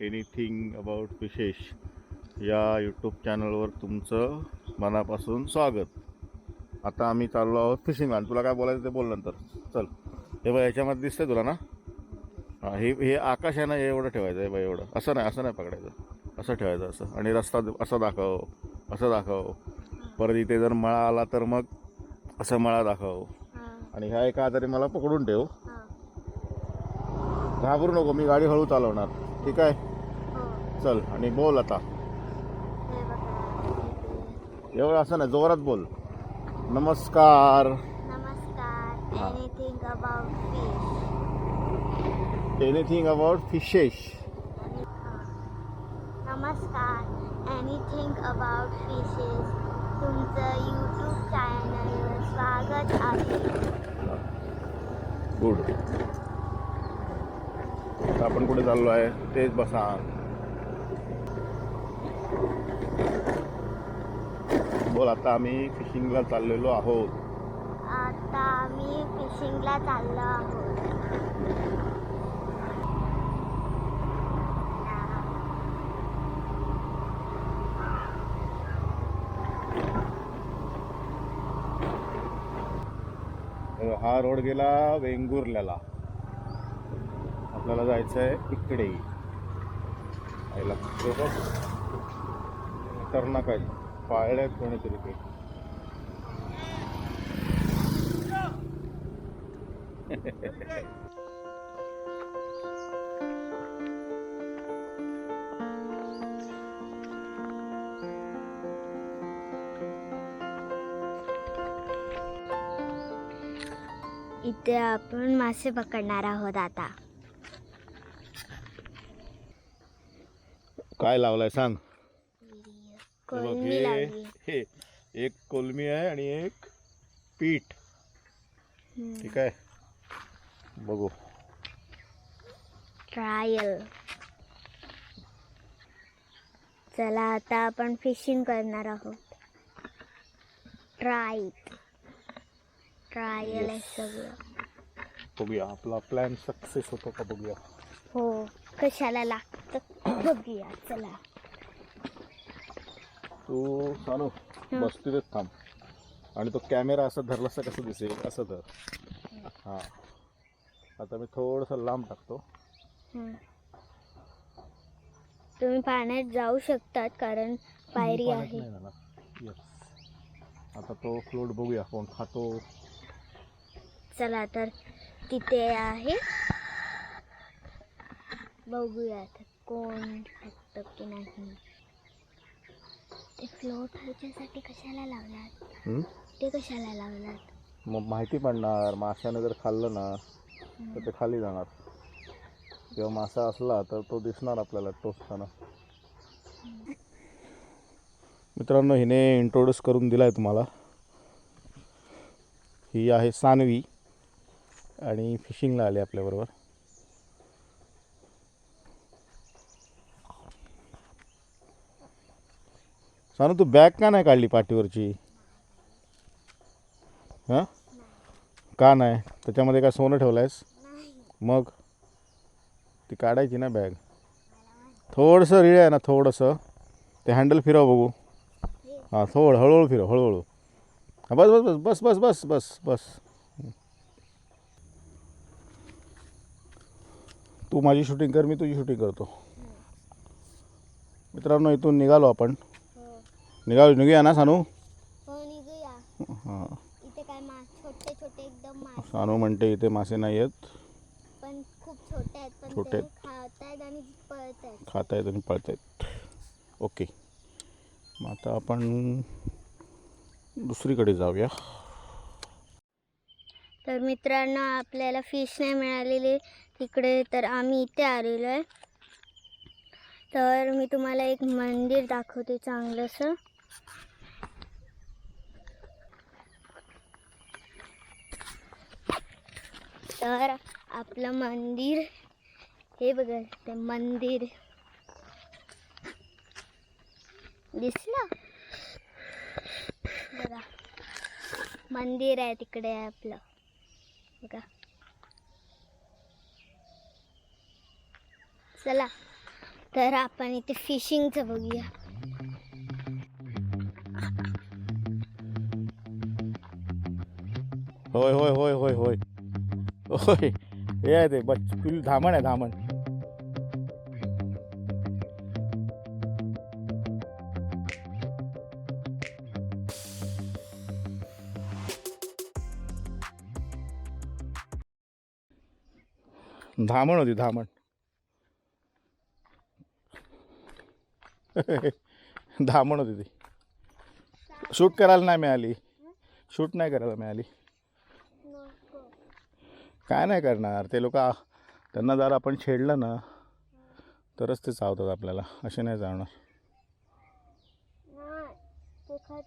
Anything about फिशेश या YouTube चॅनलवर तुमचं मनापासून स्वागत. आता आम्ही चाललो आहोत फिशिंगला आणि तुला काय बोलायचं ते बोल नंतर. चल. हे बघ याच्यामध्ये दिसतंय तुला ना? हां हे हे आकाश आहे ना हे एवढं ठेवायचं आहे बघ एवढं. असं नाही असं नाही पकडायचं. असं ठेवायचं असं. आणि रस्ता असं दाखव असं दाखव. परत इथे जर मळा आला तर मग असं मळा दाखव. आणि ह्या एका तरी मला पकडून ठेव. घाबरू नको मी गाडी हळू चालवणार. ठीक आहे? चल आणि बोल आता. एवढं असं नाही जोरात बोल. नमस्कार. नमस्कार. Anything about fish anything about fishes नमस्कार. एनिथिंग अबाउट फिशेस तुमचं यूट्यूब चॅनलवर स्वागत आहे. गुड आपण कुठे चाललो आहे तेच बसा. बोल आता आम्ही फिशिंगला चाललेलो आहोत. आता आम्ही फिशिंगला चाललो आहोत. हा रोड गेला वेंगुर्ल्याला. आपल्याला जायचं आहे इकडे. आईला खतरनाक आहे. पाळल्यात कोणीतरी ते. इथे आपण मासे पकडणार आहोत आता. काय लावलाय सांग. हे बघ, हे लावली. हे एक कोलमी आहे आणि एक पीठ. ठीक आहे. बघू. ट्रायल. चला आता आपण फिशिंग करणार आहोत. ट्राय ट्रायल आहे सगळं. बघूया आपला प्लॅन सक्सेस होतो का बघूया. हो. कशाला लागतं? बघूया चला. तू सानू. बस तिथेच थांब. आणि तो कॅमेरा असं धरला असं कसं दिसेल? असं धर. हां. आता मी थोडंसं लांब टाकतो. हं. तुम्ही पाण्यात जाऊ शकतात कारण पायरी पाण्यात आहे. नाही जाणार. Yes. आता तो फ्लोट बघूया. कोण खातो? चला तर तिथे आहे. बघूया आता कोण खातं की नाही. ते फ्लोट कशाला लावलात हं? ते कशाला लावलात मग माहिती पडणार. माशाने जर खाल्लं ना तर ते खाली जाणार. किंवा मासा असला तर तो दिसणार आपल्याला टोचताना. मित्रांनो हिने इंट्रोड्यूस करून दिला आहे तुम्हाला. ही आहे सानवी आणि फिशिंगला आली आपल्याबरोबर. सानू तू बॅग का नाही काढली पाठीवरची? हां? का नाही? त्याच्यामध्ये काय सोनं ठेवलं आहेस मग? ती काढायची ना बॅग. थोडंसं रिळ आहे ना थोडंसं. ते हँडल फिराव बघू. हां थोडं हळूहळू फिरव हळूहळू. हां बस बस बस बस बस बस बस. तू माझी शूटिंग कर मी तुझी शूटिंग करतो. मित्रांनो इथून निघालो आपण. निघालो निघूया ना सानू? हो निघूया. हां. इथे काय मा छोटे छोटे एकदम मासे सानू म्हणते इथे मासे नाही आहेत. पण खूप छोटे आहेत पण छोटे ते खात आहेत आणि पळत आहेत खाता आहेत आणि पळत आहेत ओके. मग आता आपण दुसरीकडे जाऊया. तर मित्रांनो आपल्याला फिश नाही मिळालेली. तिकडे तर आम्ही इथे आलेलो आहे. तर मी तुम्हाला एक मंदिर दाखवते चांगलंसं. तर आपलं मंदिर हे बघा ते मंदिर. दिसलं? बघा. मंदिर आहे तिकडे आहे आपलं. बघा. चला. तर आपण इथे फिशिंगचं बघूया. होय होय होय होय होय. होय. हे आहे ते बच पिल धामण आहे धामण. धामण होती धामण. धामण होती ती. शूट करायला नाही मिळाली. शूट नाही करायला मिळाली. काय नाही करणार. ते लोक त्यांना जर आपण छेडलं ना तरच ते चावतात आपल्याला. असे नाही चावणार.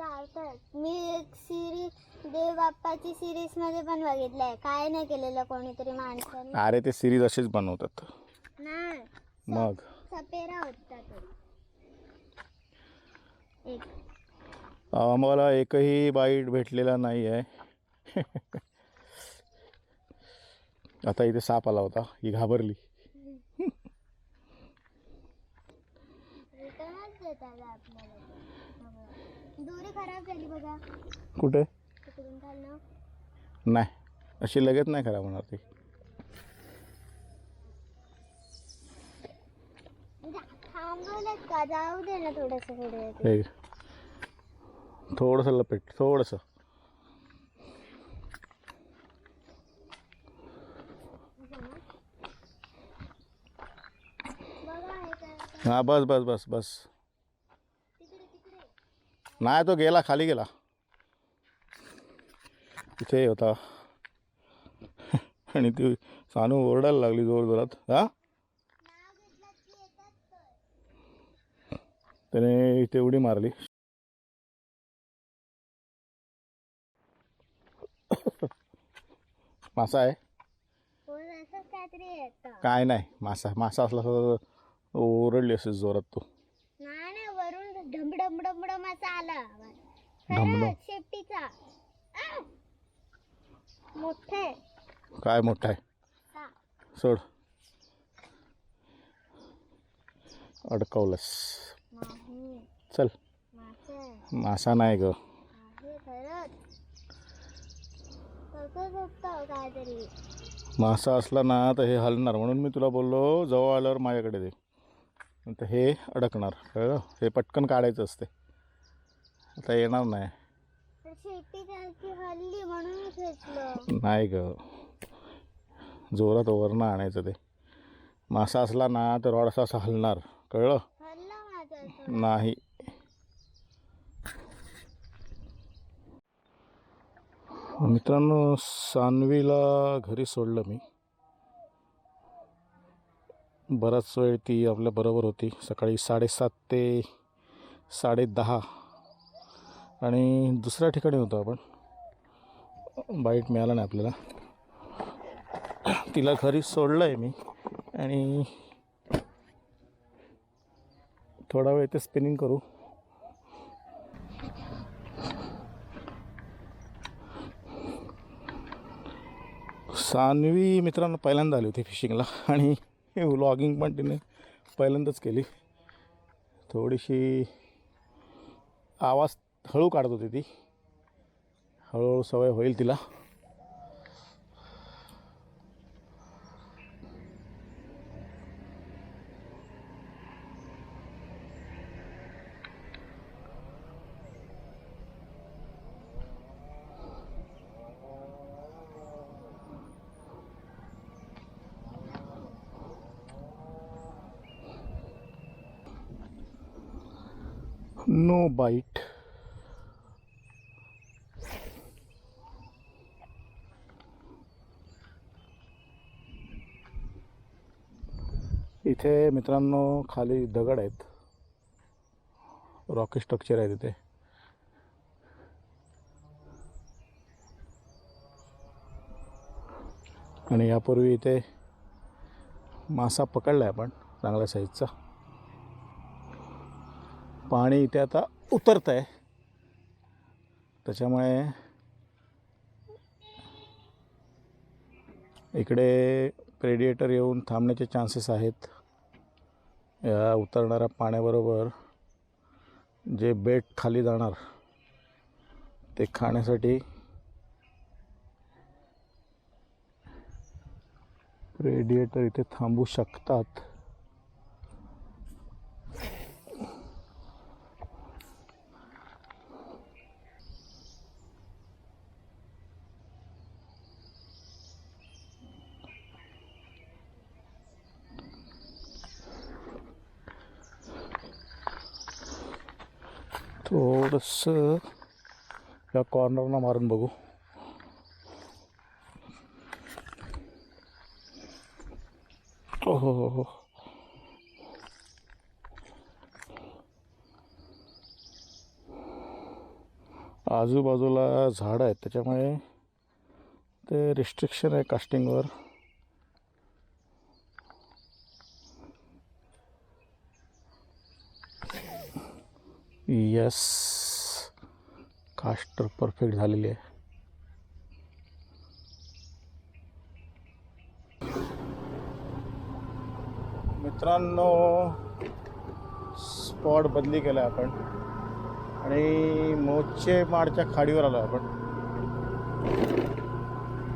आवडतात मी एक सिरीज देव बाप्पाची सिरीजमध्ये पण बघितलंय. काय नाही केलेलं कोणीतरी माणसाने. अरे ते सिरीज असेच बनवतात. नाही मग? सपेरा होता तो. एक. आम्हाला एकही बाईट भेटलेला नाही आहे आता इथे साप आला होता. ही घाबरली. कुठे? नाही. अशी लगेच नाही खराब होणार ती. जा- थांबवलेत का? जाऊ दे ना थोडस थोडंसं लपेट. थोडंसं बघा हे काय हां बस बस बस बस. नाही तो गेला खाली गेला. इथे होता. आणि ती सानू ओरडायला लागली जोर जोरात. हा. त्याने इथे उडी मारली. मासा आहे? काय नाही. मासा मासा असला ओरडली असेल जोरात तो. नाही नाही वरून ढम ढम ढम ढम असा आला ढमढम. खरंच, शेपटीचा. आ! मोठा. आहे काय मोठा आहे? हा. सोड. अडकवलंस. नाही चल. मासा आहे मासा नाही ग. आहे खरंच. तसंच होतं काहीतरी? मासा असला ना तर हे हलणार. म्हणून मी तुला बोललो जवळ आल्यावर माझ्याकडे दे. तर हे अडकणार. कळलं? हे पटकन काढायचं असते. आता येणार नाही. नाही ग. जोरात वरनं आणायचं ते. मासा असला ना तर रॉड असा असा हलणार. कळलं. नाही. मित्रांनो सानवीला घरी सोडलं मी. बराच वेळ ती आपल्या बरोबर होती. सकाळी साडेसात ते साडेदहा. आणि दुसऱ्या ठिकाणी होतो आपण. बाईट मिळाला नाही आपल्याला. तिला घरी सोडलं आहे मी. आणि थोडा वेळ ते स्पिनिंग करू. सानवी मित्रांनो पहिल्यांदा आली होती फिशिंगला आणि व्लॉगिंग पण तिने पहिल्यांदाच केली. थोडीशी आवाज हळू काढत होती ती. हळूहळू सवय होईल तिला. No bite. इथे मित्रांनो खाली दगड आहेत. रॉकी स्ट्रक्चर आहे तिथे आणि यापूर्वी इथे मासा पकडला आहे आपण चांगल्या साईजचा पाणी इथे आता उतरत आहे त्याच्यामुळे इकडे प्रेडिएटर येऊन थांबण्याचे चान्सेस आहेत. या उतरणाऱ्या पाण्याबरोबर जे बेट खाली जाणार ते खाण्यासाठी प्रेडिएटर इथे थांबू शकतात. थोडंसं uh, या कॉर्नरला मारून बघू. हो हो हो हो. आजूबाजूला झाड आहेत त्याच्यामुळे ते रिस्ट्रिक्शन आहे कास्टिंगवर यस कास्ट परफेक्ट झालेली आहे. मित्रांनो स्पॉट बदली केला आपण. आणि मोचे माडच्या खाडीवर आलो आपण.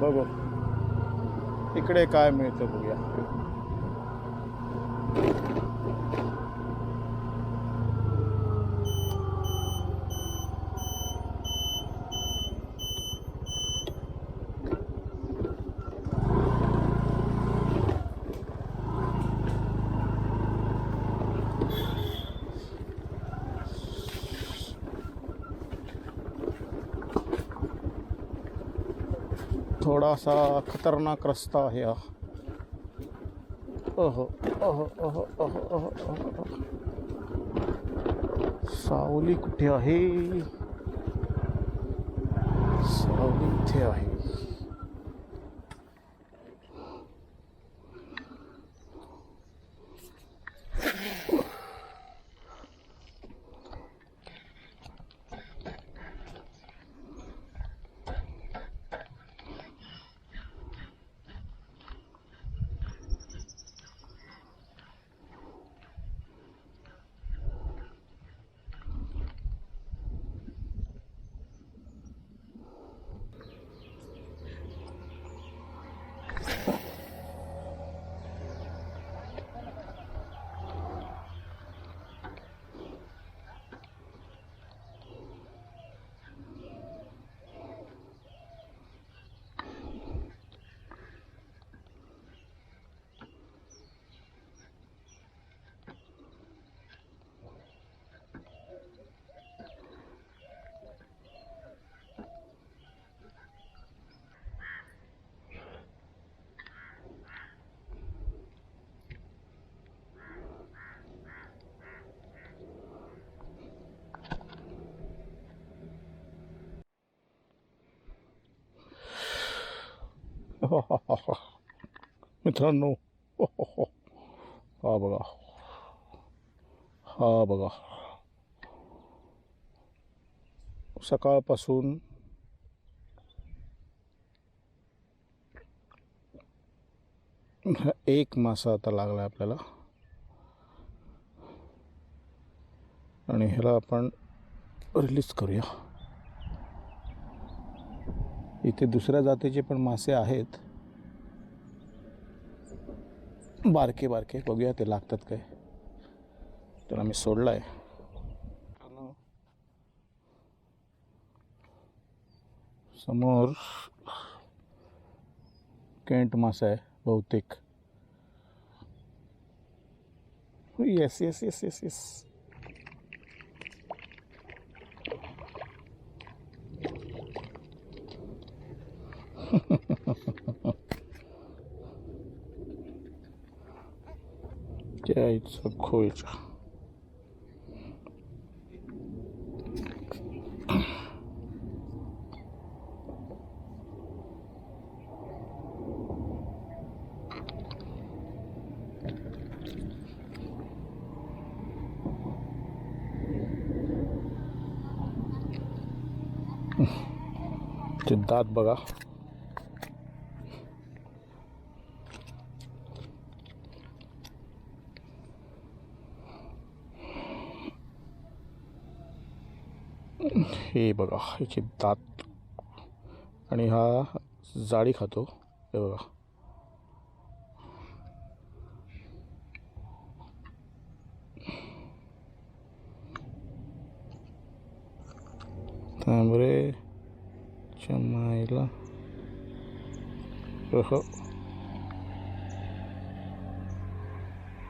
बघू. इकडे काय मिळतं बघूया. थोडासा खतरनाक रस्ता आहे हा. ओहो ओहो ओहो ओहो ओहो. सावली कुठे आहे? सावली इथे आहे. मित्रांनो हा बघा. हा बघा. सकाळपासून हा एक मासा आता लागला आपल्याला. आणि ह्याला आपण रिलीज करूया. इथे दुसऱ्या जातीचे पण मासे आहेत. बारके बारके. बघूया ते लागतात काय. त्याला मी सोडला आहे समोर केंट मासा आहे बहुतेक. Yes yes yes yes yes यायचं खोयचं ते दात बघा हे बघा ह्याचे दात. आणि हा जाळी खातो. हे बघा. तांबरे चमायला. ओहो.